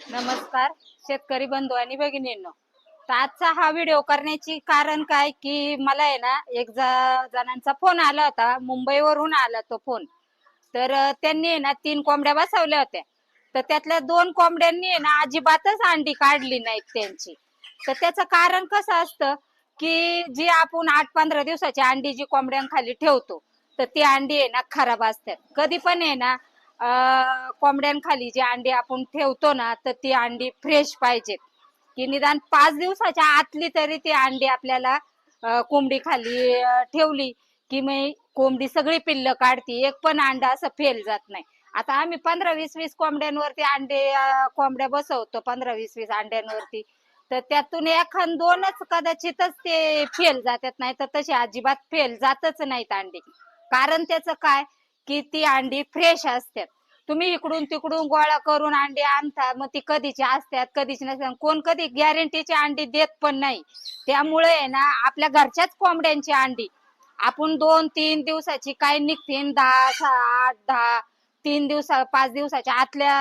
नमस्कार शेतकरी बंधू आणि भगिनींनो. तर आजचा हा व्हिडिओ करण्याची कारण काय की मला आहे ना एक जणांचा फोन आला होता मुंबईवरून आला तो फोन तर त्यांनी आहे ना तीन कोंबड्या बसवल्या होत्या. तर त्यातल्या दोन कोंबड्यांनी आहे ना अजिबातच अंडी काढली नाहीत त्यांची. तर त्याचं कारण कसं असतं की जी आपण आठ पंधरा दिवसाची अंडी जी कोंबड्यांखाली ठेवतो तर ती अंडी आहे ना खराब असतात. कधी पण आहे ना कोंबड्यांखाली जे अंडी आपण ठेवतो ना तर ती अंडी फ्रेश पाहिजेत. की निदान पाच दिवसाच्या आतली तरी ती अंडी आपल्याला कोंबडी खाली ठेवली की मग कोंबडी सगळी पिल्ल काढती एक पण अंडा असं फेल जात नाही. आता आम्ही पंधरा वीस वीस कोंबड्यांवरती अंडे कोंबड्या बसवतो पंधरा वीस वीस अंड्यांवरती. तर त्यातून एखाद दोनच कदाचितच ते फेल जातात नाही तर तसे अजिबात फेल जातच नाहीत अंडी. कारण त्याचं काय? की ती अंडी फ्रेश असतात. तुम्ही इकडून तिकडून गोळा करून अंडी आणता मग ती कधीची असतात कधीची नसतात. कोण कधी गॅरंटीची अंडी देत पण नाही. त्यामुळे ना आपल्या घरच्याच कोंबड्यांची अंडी. आपण दोन तीन दिवसाची काय निघतील दहा सहा आठ दहा तीन दिवसा पाच दिवसाच्या आतल्या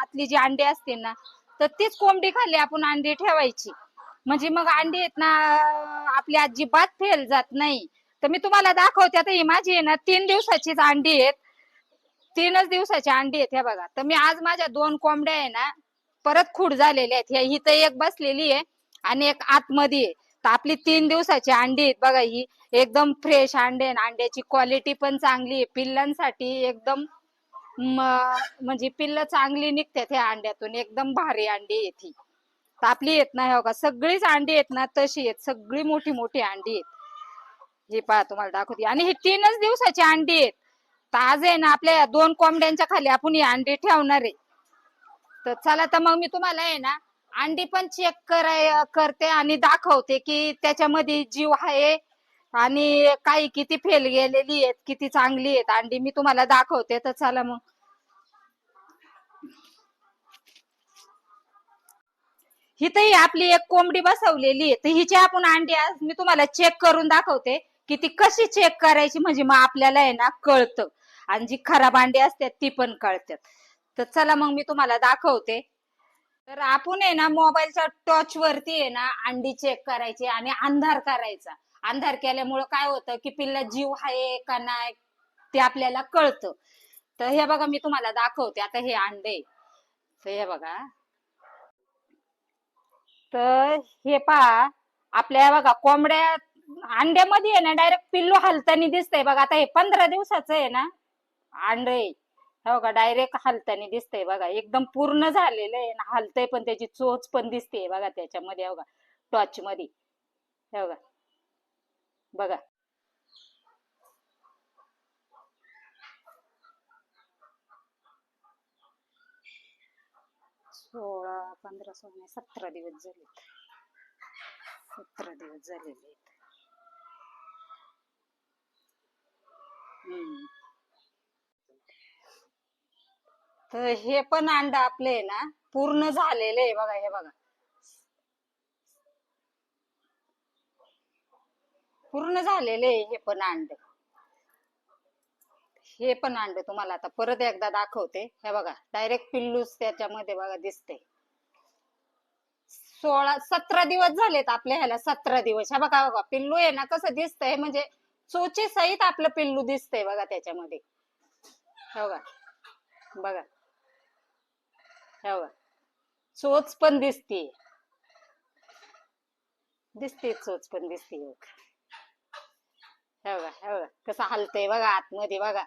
आतली जी अंडी असते ना तर तीच कोंबडी खाली आपण अंडी ठेवायची. म्हणजे मग अंडी आहेत ना आपली अजिबात फेल जात नाही. तर मी तुम्हाला दाखवते आता ही माझी आहे ना तीन दिवसाचीच अंडी आहेत. तीनच दिवसाची अंडी आहेत ह्या बघा. तर मी आज माझ्या दोन कोंबड्या आहे ना परत खूड झालेल्या आहेत. ह्या ही तर एक बसलेली आहे आणि एक आतमध्ये आहे. तर आपली तीन दिवसाची अंडी आहेत बघा ही. एकदम फ्रेश अंडे आहे. अंड्याची क्वालिटी पण चांगली आहे. पिल्लांसाठी एकदम म्हणजे पिल्ल चांगली निघतात ह्या अंड्यातून. एकदम भारी अंडी आहेत ही. तर आपली येत ना हो का सगळीच अंडी आहेत ना तशी आहेत. सगळी मोठी मोठी अंडी आहेत. हे पहा तुम्हाला दाखवते. आणि ही तीनच दिवसाची अंडी आहेत. तर आज आहे ना आपल्या दोन कोंबड्यांच्या खाली आपण ही अंडी ठेवणार आहे. तर चला तर मग मी तुम्हाला आहे ना अंडी पण चेक कराय करते आणि दाखवते की त्याच्यामध्ये जीव आहे आणि काही किती फेल गेलेली आहेत किती चांगली आहेत अंडी मी तुम्हाला दाखवते. तर चला मग. हिथही आपली एक कोंबडी बसवलेली आहे. तर हिची आपण अंडी आज मी तुम्हाला चेक करून दाखवते. की ती कशी चेक करायची म्हणजे मग आपल्याला आहे ना कळतं. आणि जी खराब अंडी असतात ती पण कळतात. तर चला मग मी तुम्हाला दाखवते. तर आपण आहे ना मोबाईलच्या टॉर्च वरती आहे ना अंडी चेक करायची आणि अंधार करायचा. अंधार केल्यामुळं काय होतं की पिल्ला जीव आहे का नाही ते आपल्याला कळतं. तर हे बघा मी तुम्हाला दाखवते. आता हे अंडे तर हे बघा. तर हे पहा आपल्या बघा कोंबड्या अंड्यामध्ये आहे ना डायरेक्ट पिल्लू हलतानी दिसतंय बघा. आता हे पंधरा दिवसाचं आहे ना अंडे हो का डायरेक्ट हलतानी दिसतंय बघा. एकदम पूर्ण झालेलं आहे ना हलतंय पण त्याची चोच पण दिसते बघा त्याच्यामध्ये हो का टॉर्च मध्ये. हो का बघा. सोळा पंधरा सोळा सतरा दिवस झाले सतरा दिवस झालेले आहेत हम्म. तर हे पण अंड आपले ना पूर्ण झालेले आहे बघा हे बघा. पूर्ण झालेले आहे हे पण अंड. हे पण अंड तुम्हाला आता परत एकदा दाखवते. हे बघा डायरेक्ट पिल्लूच त्याच्यामध्ये बघा दिसते सोळा सतरा दिवस झालेत आपल्या ह्याला सतरा दिवस. हे बघा बघा पिल्लू आहे ना कसं दिसतंय म्हणजे चोची सहित आपलं पिल्लू दिसतंय बघा त्याच्यामध्ये. हो का? बघा. हो का? चोच पण दिसते दिसते चोच पण दिसते हो का? हो कसं हलतंय बघा आतमध्ये बघा.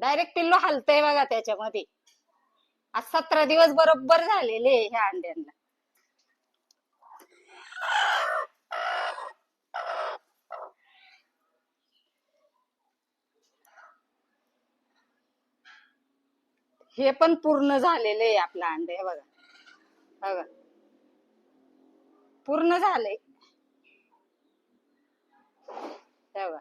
डायरेक्ट पिल्लू हलतंय बघा त्याच्यामध्ये. आज सतरा दिवस बरोबर झालेले ह्या अंड्यांना. हे पण पूर्ण झालेले आहे आपला अंडे हे बघा. बघा. पूर्ण झालंय. हे बघा.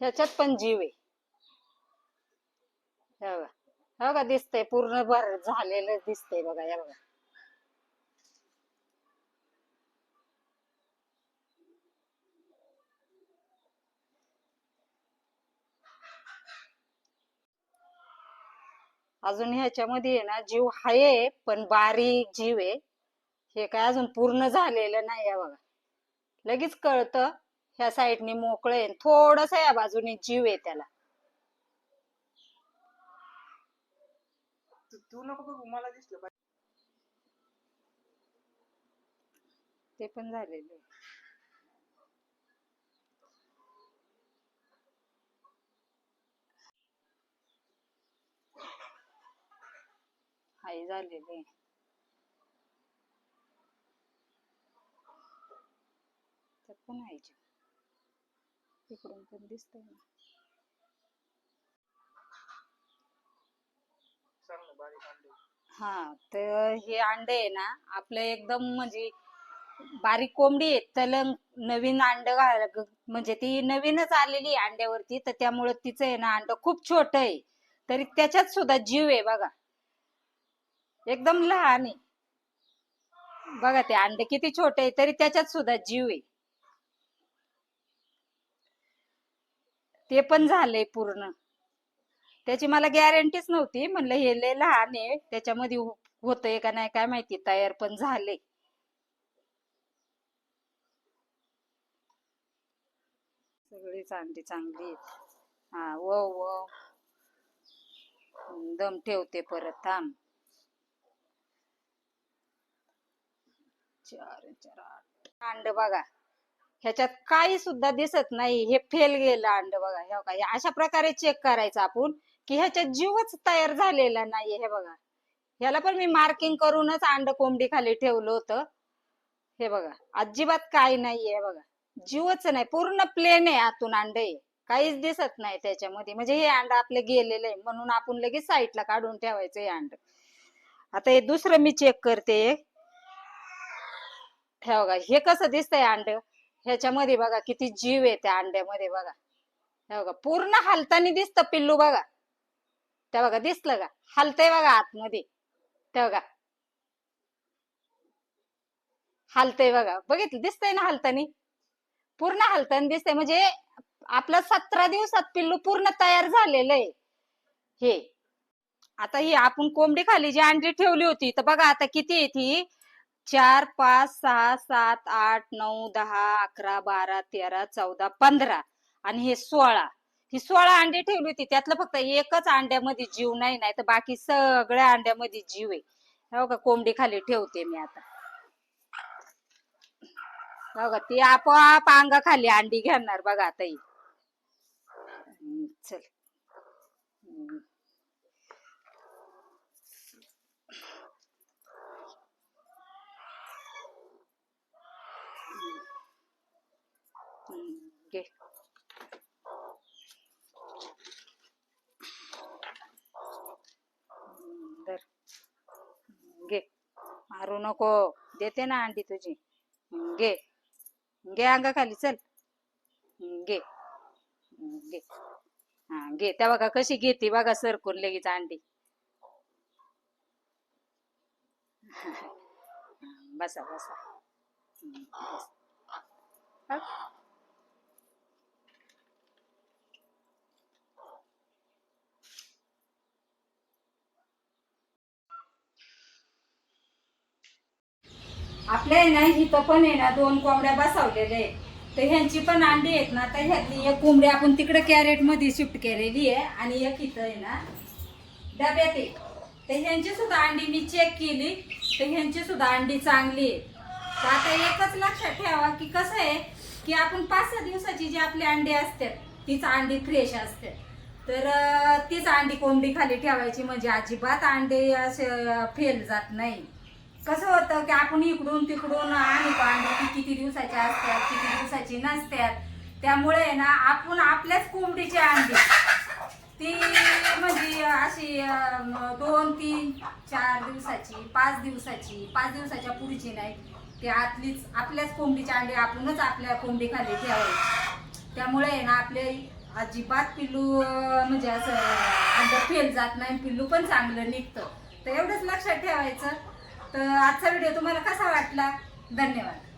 ह्याच्यात पण जीव आहे. हे बघा. बघा दिसतंय. पूर्ण भर झालेलं दिसतंय बघा या बघा. अजून ह्याच्यामध्ये आहे ना जीव आहे पण बारीक जीव आहे. हे काय अजून पूर्ण झालेलं नाही आहे बघा. लगेच कळतं ह्या साईडने मोकळं आहे. थोडस या बाजूने जीव आहे त्याला. तू- नको मला दिसलं. ते पण झालेलं आहे. हाय झालेलं आहे. तिकडून पण दिसतंय ना. हा तर हे अंडे आहे ना आपलं एकदम म्हणजे बारीक कोंबडी आहे तलंग नवीन अंड घाल म्हणजे ती नवीनच आलेली अंड्यावरती तर त्यामुळे तिचं आहे ना अंड खूप छोट आहे. तरी त्याच्यात सुद्धा जीव आहे बघा. एकदम लहान आहे. बघा ते अंडे किती छोटे आहे तरी त्याच्यात सुद्धा जीव आहे. ते पण झालंय पूर्ण. त्याची मला गॅरंटीच नव्हती म्हणलं हे लय लहान आहे त्याच्यामध्ये होतंय का नाही काय माहिती तयार पण झाले सगळीच अंडी चांगली आहेत. हा व व दम ठेवते परत थांब. चार चार आठ अंड बघा. ह्याच्यात काही सुद्धा दिसत नाही. हे फेल गेलं अंड बघा. हे बघा अशा प्रकारे चेक करायचं आपण की ह्याच्यात जीवच तयार झालेला नाहीये. हे बघा. ह्याला पण मी मार्किंग करूनच अंड कोंबडी खाली ठेवलं होतं. हे बघा. अजिबात काही नाहीये. हे बघा. जीवच नाही. पूर्ण प्लेन आहे आतून अंड आहे काहीच दिसत नाही त्याच्यामध्ये. म्हणजे हे अंड आपलं गेलेलं आहे. म्हणून आपण लगेच साईडला काढून ठेवायचं हे अंड. आता हे दुसरं मी चेक करते. ठेवा बघा हे कसं दिसतंय अंड? ह्याच्यामध्ये बघा किती जीव आहे त्या अंड्यामध्ये बघा. हे बघा पूर्ण हालतानी दिसतं पिल्लू बघा. त्या बघा दिसलं का? हलतंय बघा आतमध्ये. त्या बघा. हलतंय बघा. बघितलं? दिसतंय ना हलतानी? पूर्ण हालतानी दिसतंय. म्हणजे आपलं सतरा दिवसात पिल्लू पूर्ण तयार झालेलं आहे. हे. आता ही आपण कोंबडी खाली जी अंडी ठेवली होती तर बघा आता किती आहे ती? चार पाच सहा सात आठ नऊ दहा अकरा बारा तेरा चौदा पंधरा आणि हे सोळा. ही सोळा अंडी ठेवली होती. त्यातलं फक्त एकच अंड्यामध्ये जीव नाही नाही तर बाकी सगळ्या अंड्यामध्ये जीव आहे. हो का? कोंबडी खाली ठेवते मी आता. हो बघा ती आपोआप अंगा खाली अंडी घेणार बघा आता ही. चल. मारू नको. देते ना आंटी तुझी. घे. घे अंगा खाली चल घे. घे. हा घे. त्या बघा कशी घेते बघा सरकून लगेच अंडी. बसा बसा. बस. आपल्या ना इथं पण आहे ना दोन कोंबड्या बसवलेल्या आहेत. तर ह्यांची पण अंडी आहेत ना तर ह्यातली एक कोंबडी आपण तिकडे कॅरेटमध्ये शिफ्ट केलेली आहे आणि एक इथं आहे ना डब्यात आहे. तर ह्यांची सुद्धा अंडी मी चेक केली. तर ह्यांची सुद्धा अंडी चांगली आहे. तर आता एकच लक्षात ठेवा की कसं आहे की आपण पाच सहा दिवसाची जी आपली अंडी असतात तीच अंडी फ्रेश असते. तर तीच अंडी कोंबडी खाली ठेवायची म्हणजे अजिबात अंडे असे फेल जात नाही. कसं होतं की आपण इकडून तिकडून आणि अंडी ती किती दिवसाची असतात किती दिवसाची नसतात. त्यामुळे आहे ना आपण आपल्याच कोंबडीची अंडी. ती म्हणजे अशी दोन तीन चार दिवसाची पाच दिवसाची पाच दिवसाच्या पुढची नाही. ती आतलीच आपल्याच कोंबडीची अंडी आपणच आपल्या कोंबडी खाली ठेवायची. त्यामुळे आहे ना आपले अजिबात पिल्लू म्हणजे असं अंड फेल जात नाही पिल्लू पण चांगलं निघतं. तर एवढंच लक्षात ठेवायचं. तर आजचा व्हिडिओ तुम्हाला कसा वाटला? धन्यवाद.